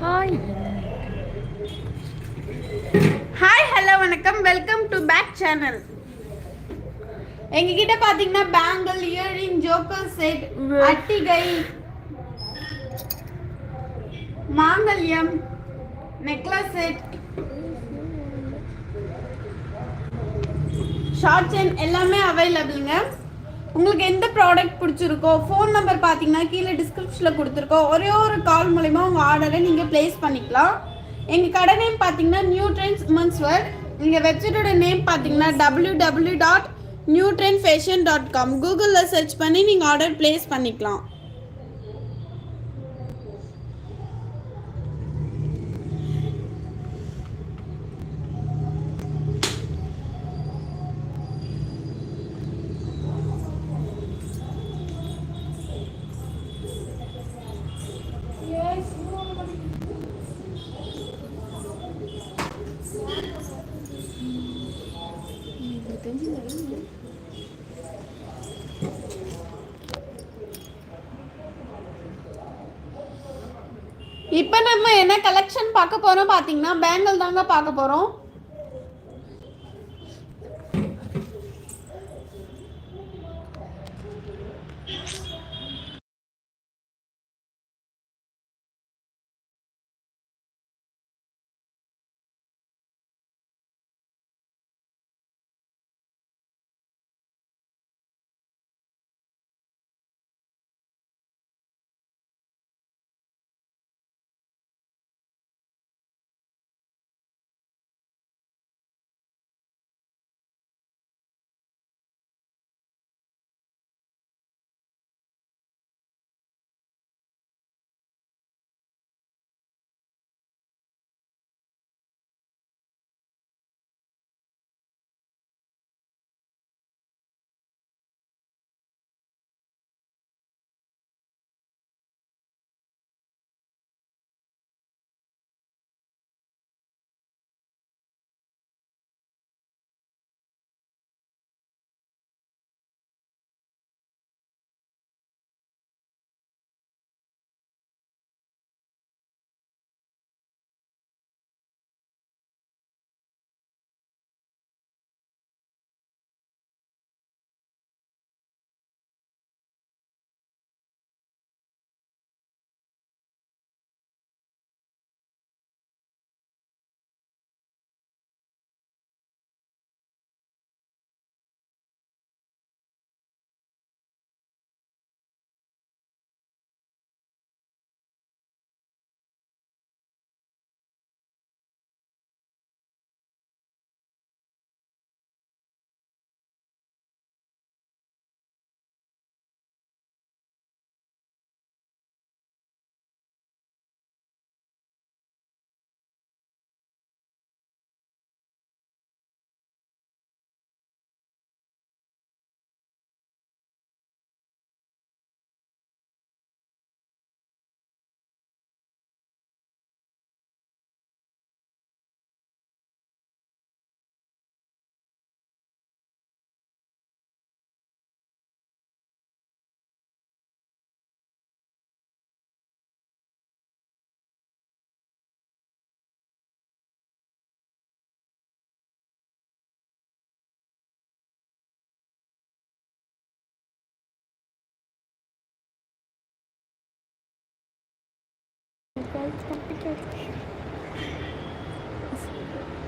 Hi hi hello வணக்கம். Welcome to back channel எங்ககிட்ட பாத்தீங்கன்னா பேங்கிள் இயரிங் ஜோக்கர் செட் அட்டிகை மாங்கல்யம் நெக்லஸ் செட் ஷார்ட் செயின் எல்லாமே அவைலபிளுங்க உங்களுக்கு எந்த ப்ராடக்ட் பிடிச்சிருக்கோ ஃபோன் நம்பர் பார்த்தீங்கன்னா கீழே டிஸ்கிரிப்ஷனில் கொடுத்துருக்கோம் ஒரே ஒரு கால் மூலிமா உங்கள் ஆர்டரை நீங்கள் ப்ளேஸ் பண்ணிக்கலாம். எங்கள் கடை நேம் பார்த்தீங்கன்னா நியூ ட்ரெண்ட்ஸ் உமன்ஸ் வேர்ல்ட் எங்கள் வெப்சைட்டோட நேம் பார்த்தீங்கன்னா W W dot new trend fashion dot com கூகுளில் சர்ச் பண்ணி நீங்கள் ஆர்டர் ப்ளேஸ் பண்ணிக்கலாம். இப்போ நம்ம என்ன கலெக்ஷன் பார்க்க போகிறோம் பார்த்தீங்கன்னா பேங்கிள் தாங்க பார்க்க போகிறோம்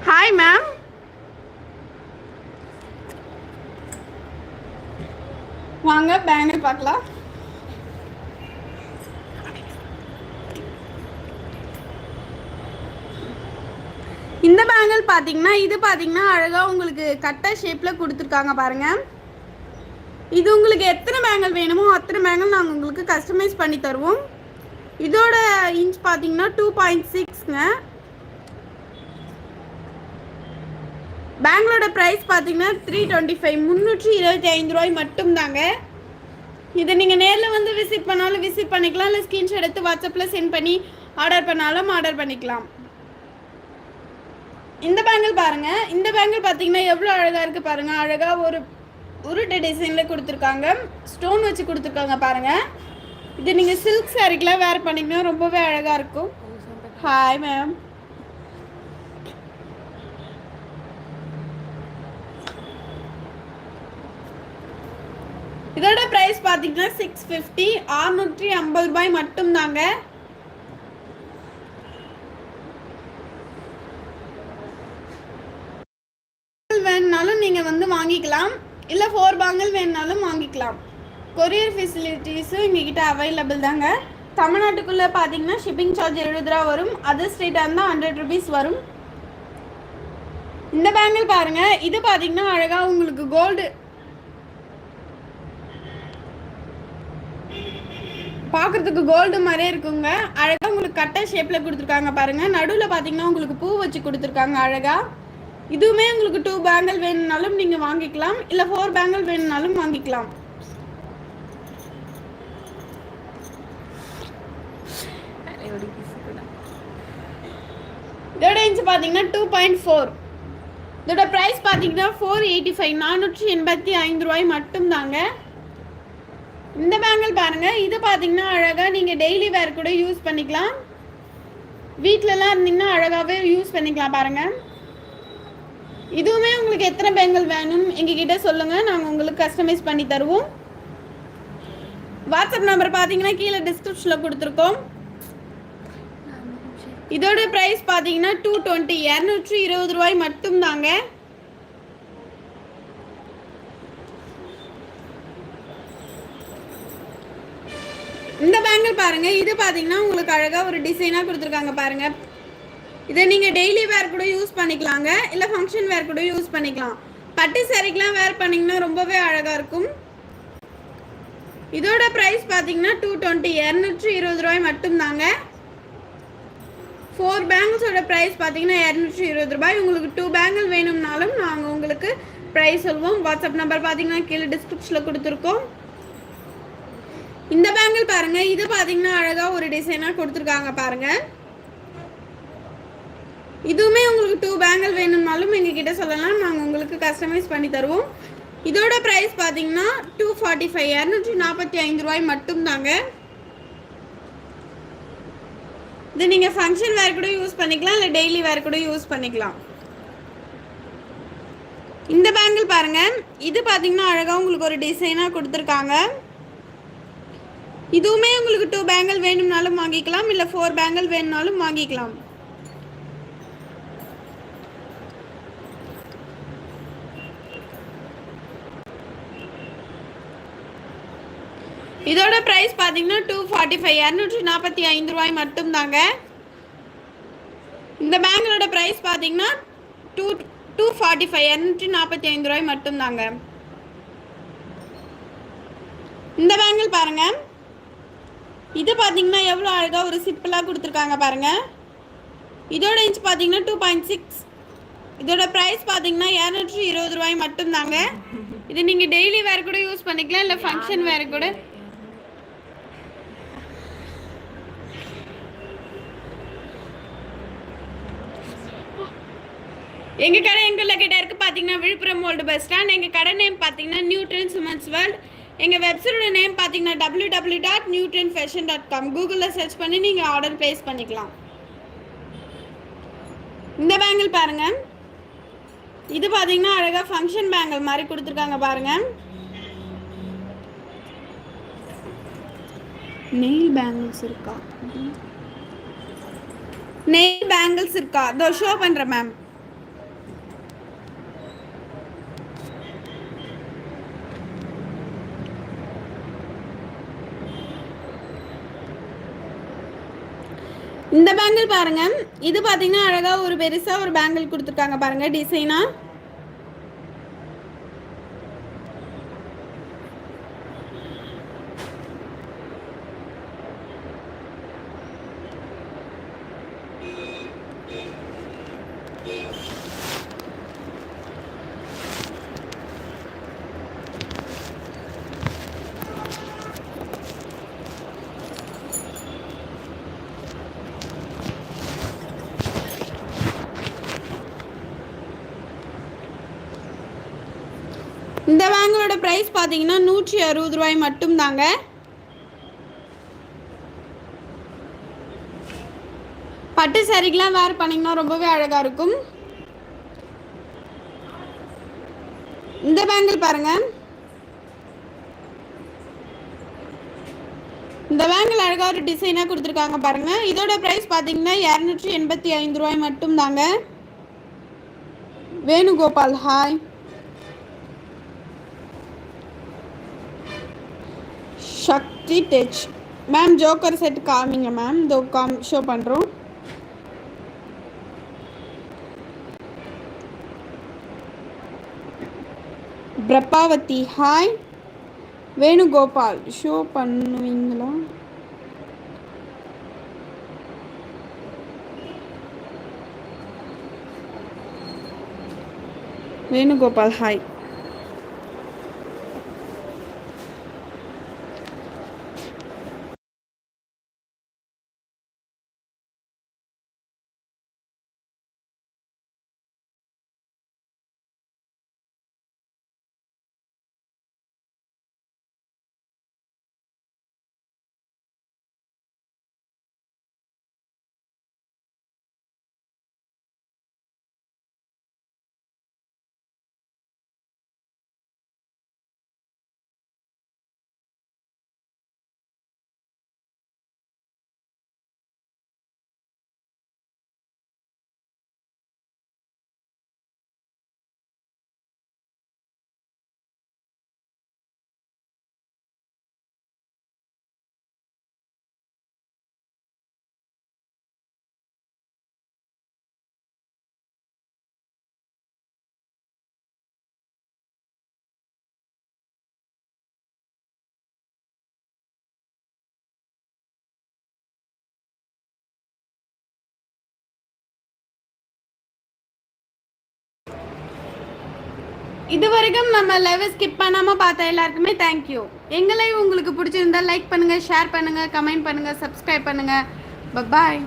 ஹாய் மேம் வாங்க பேங்கிள் பார்க்கலாம். இந்த பேங்கிள் பார்த்தீங்கன்னா இது பார்த்தீங்கன்னா அழகாக உங்களுக்கு கட்டை ஷேப்பில் கொடுத்துருக்காங்க பாருங்க. இது உங்களுக்கு எத்தனை பேங்கிள் வேணுமோ அத்தனை பேங்கிள் நாங்கள் உங்களுக்கு கஸ்டமைஸ் பண்ணி தருவோம். இதோட இன்ச் பார்த்தீங்கன்னா டூ பாயிண்ட் சிக்ஸ்ங்க பேங்களோட ப்ரைஸ் பார்த்தீங்கன்னா த்ரீ டுவெண்ட்டி ஃபைவ் முந்நூற்றி இருபத்தி ஐந்து ரூபாய் மட்டும்தாங்க. இதை நீங்கள் நேரில் வந்து விசிட் பண்ணாலும் விசிட் பண்ணிக்கலாம். இல்லை ஸ்க்ரீன்ஷாட் எடுத்து வாட்ஸ்அப்பில் சென்ட் பண்ணி ஆர்டர் பண்ணாலும் ஆர்டர் பண்ணிக்கலாம். இந்த பேங்கிள் பாருங்க. இந்த பேங்கிள் பார்த்தீங்கன்னா எவ்வளோ அழகாக இருக்குது பாருங்கள் அழகாக ஒரு உருட்டு டிசைனில் கொடுத்துருக்காங்க. ஸ்டோன் வச்சு கொடுத்துருக்காங்க பாருங்கள் இது நீங்கள் சில்க் சாரிக்கெலாம் வேர் பண்ணிங்கன்னா ரொம்பவே அழகாக இருக்கும். ஹாய் மேம் இதோட ப்ரைஸ் பார்த்தீங்கன்னா சிக்ஸ் ஃபிஃப்டி அறுநூற்றி ஐம்பது ரூபாய் மட்டும் தாங்க வேணுனாலும் நீங்கள் வந்து வாங்கிக்கலாம். இல்லை ஃபோர் பாங்கல் வேணுனாலும் வாங்கிக்கலாம். கொரியர் ஃபெசிலிட்டிஸும் எங்ககிட்ட அவைலபிள் தாங்க. தமிழ்நாட்டுக்குள்ளே பார்த்தீங்கன்னா ஷிப்பிங் சார்ஜ் எழுபது ரூபா வரும். அதர் ஸ்டேட்டாக இருந்தால் ஹண்ட்ரட் ருபீஸ் வரும். இந்த பேங்கிள் பாருங்க. இது பார்த்தீங்கன்னா அழகாக உங்களுக்கு கோல்டு பார்க்கறதுக்கு கோல்டு மாதிரியே இருக்குங்க. அழகாக உங்களுக்கு கட்டை ஷேப்பில் கொடுத்துருக்காங்க பாருங்க. நடுவில் பார்த்தீங்கன்னா உங்களுக்கு பூ வச்சு கொடுத்துருக்காங்க அழகாக இதுவுமே உங்களுக்கு டூ பேங்கிள் வேணும்னாலும் நீங்கள் வாங்கிக்கலாம். இல்லை ஃபோர் பேங்கிள் வேணும்னாலும் வாங்கிக்கலாம். இதோட இன்ச் பார்த்தீங்கன்னா டூ பாயிண்ட் ஃபோர் இதோட ப்ரைஸ் பார்த்தீங்கன்னா ஃபோர் எயிட்டி ஃபைவ் நானூற்றி எண்பத்தி ஐந்து ரூபாய் மட்டும்தாங்க. இந்த பேங்கிள் பாருங்கள் இது பார்த்தீங்கன்னா அழகாக நீங்கள் டெய்லி வேர் கூட யூஸ் பண்ணிக்கலாம். வீட்டிலலாம் இருந்தீங்கன்னா அழகாகவே யூஸ் பண்ணிக்கலாம் பாருங்கள் இதுவுமே உங்களுக்கு எத்தனை பேங்கிள் வேணும் எங்ககிட்ட சொல்லுங்கள் நாங்கள் உங்களுக்கு கஸ்டமைஸ் பண்ணி தருவோம். வாட்ஸ்அப் நம்பர் பார்த்தீங்கன்னா கீழே டிஸ்கிரிப்ஷனில் கொடுத்துருக்கோம். இதோட ப்ரைஸ் பார்த்தீங்கன்னா டூ டுவெண்ட்டி இரநூற்றி இருபது ரூபாய் மட்டும் தாங்க இந்த பேங்கிள் பாருங்க இது பார்த்தீங்கன்னா உங்களுக்கு அழகாக ஒரு டிசைனாக கொடுத்துருக்காங்க பாருங்க. இதை நீங்கள் டெய்லி வேர் கூட யூஸ் பண்ணிக்கலாங்க. இல்லை ஃபங்க்ஷன் வேர் கூட யூஸ் பண்ணிக்கலாம். பட்டு சாரிக்கெலாம் வேர் பண்ணிங்கன்னா ரொம்பவே அழகாக இருக்கும். இதோட ப்ரைஸ் பார்த்தீங்கன்னா டூ டுவெண்ட்டி இரநூற்றி இருபது ரூபாய் மட்டும்தாங்க. ஃபோர் பேங்கிள்ஸோட ப்ரைஸ் பார்த்தீங்கன்னா இரநூற்றி இருபது ரூபாய். உங்களுக்கு டூ பேங்கிள் வேணும்னாலும் நாங்கள் உங்களுக்கு ப்ரைஸ் சொல்வோம். வாட்ஸ்அப் நம்பர் பார்த்தீங்கன்னா கீழே டிஸ்கிரிப்ஷனில் கொடுத்துருக்கோம். இந்த பேங்கிள் பாருங்க. இது பார்த்தீங்கன்னா அழகாக ஒரு டிசைனாக கொடுத்துருக்காங்க பாருங்க. இதுவுமே உங்களுக்கு டூ பேங்கிள் வேணும்னாலும் எங்ககிட்ட சொல்லலாம். நாங்கள் உங்களுக்கு கஸ்டமைஸ் பண்ணி தருவோம். இதோட ப்ரைஸ் பார்த்தீங்கன்னா டூ ஃபார்ட்டி ஃபைவ் இரநூற்றி நாற்பத்தி ஐந்து ரூபாய் மட்டும்தாங்க. இது நீங்கள் ஃபங்க்ஷன் வேறு கூட யூஸ் பண்ணிக்கலாம் இல்லை டெய்லி வேறு கூட யூஸ் பண்ணிக்கலாம். இந்த பேங்கிள் பாருங்க. இது பார்த்தீங்கன்னா அழகாக உங்களுக்கு ஒரு டிசைனாக கொடுத்துருக்காங்க. இதுவுமே உங்களுக்கு டூ பேங்கிள் வேணும்னாலும் வாங்கிக்கலாம் இல்லை ஃபோர் பேங்கிள் வேணும்னாலும் வாங்கிக்கலாம். இதோட ப்ரைஸ் பார்த்தீங்கன்னா டூ ஃபார்ட்டி ஃபைவ் இரநூற்றி நாற்பத்தி ஐந்து ரூபாய் மட்டும்தாங்க. இந்த பேங்கிலோட ப்ரைஸ் பார்த்தீங்கன்னா டூ டூ ஃபார்ட்டி ஃபைவ் இரநூற்றி நாற்பத்தி ஐந்து ரூபாய் மட்டும்தாங்க. இந்த பேங்கிள் பாருங்க. இது பார்த்தீங்கன்னா எவ்வளோ அழகாக ஒரு சிப்பிளாக கொடுத்துருக்காங்க பாருங்க. இதோட இன்ச் பார்த்தீங்கன்னா டூ பாயிண்ட் சிக்ஸ் இதோட ப்ரைஸ் பார்த்தீங்கன்னா இரநூற்றி இருபது ரூபாய் மட்டும்தாங்க. இது நீங்கள் டெய்லி வேறு கூட யூஸ் பண்ணிக்கலாம் இல்லை ஃபங்க்ஷன் வேறு கூட. எங்கள் கடை எங்கள் கிட்டே இருக்குது பார்த்தீங்கன்னா விழுப்புரம் ஓல்டு பஸ் ஸ்டாண்ட் எங்கள் கடை நேம் பார்த்தீங்கன்னா நியூட்ரன்ஸ் சுமன்ஸ் வேர்ல்டு எங்கள் வெப்சைட்டோட நேம் பார்த்தீங்கன்னா W W dot new trend fashion dot com கூகுளில் சர்ச் பண்ணி நீங்கள் ஆர்டர் ப்ளேஸ் பண்ணிக்கலாம். இந்த பேங்கிள் பாருங்கள் இது பார்த்தீங்கன்னா அழகாக ஃபங்க்ஷன் பேங்கிள் மாதிரி கொடுத்துருக்காங்க பாருங்கள் நெயில் பேங்கிள்ஸ் இருக்கா? நெயில் பேங்கிள்ஸ் இருக்கா? இதோ ஷோ பண்ணுறேன் மேம் இந்த பேங்கிள் பாருங்க. இது பாத்தீங்கன்னா அழகா ஒரு பெருசா ஒரு பேங்கிள் கொடுத்துருக்காங்க பாருங்க டிசைனா இந்த வேங்கலோட ப்ரைஸ் பார்த்தீங்கன்னா நூற்றி அறுபது ரூபாய் மட்டும்தாங்க. பட்டு சாரிக்கெலாம் வேர் பண்ணிங்கன்னா ரொம்பவே அழகாக இருக்கும். இந்த பேங்கிள் பாருங்கள் இந்த வேங்கில் அழகாக ஒரு டிசைனாக கொடுத்துருக்காங்க பாருங்கள் இதோட ப்ரைஸ் பார்த்தீங்கன்னா இரநூற்றி எண்பத்தி ஐந்து ரூபாய் மட்டும்தாங்க. Venugopal hi Shakti touch. Ma'am joker set காமிங்க மேம் இதோ காம் ஷோ பண்ணுறோம் பிரபாவதி ஹாய் வேணுகோபால் ஷோ பண்ணுவீங்களா? வேணுகோபால் ஹாய் இது வரைக்கும் நம்ம லைவை ஸ்கிப் பண்ணாமல் பார்த்த எல்லாருக்குமே தேங்க்யூ எங்களை உங்களுக்கு பிடிச்சிருந்தா லைக் பண்ணுங்கள் ஷேர் பண்ணுங்கள் கமெண்ட் பண்ணுங்கள் சப்ஸ்கிரைப் பண்ணுங்கள் பாய்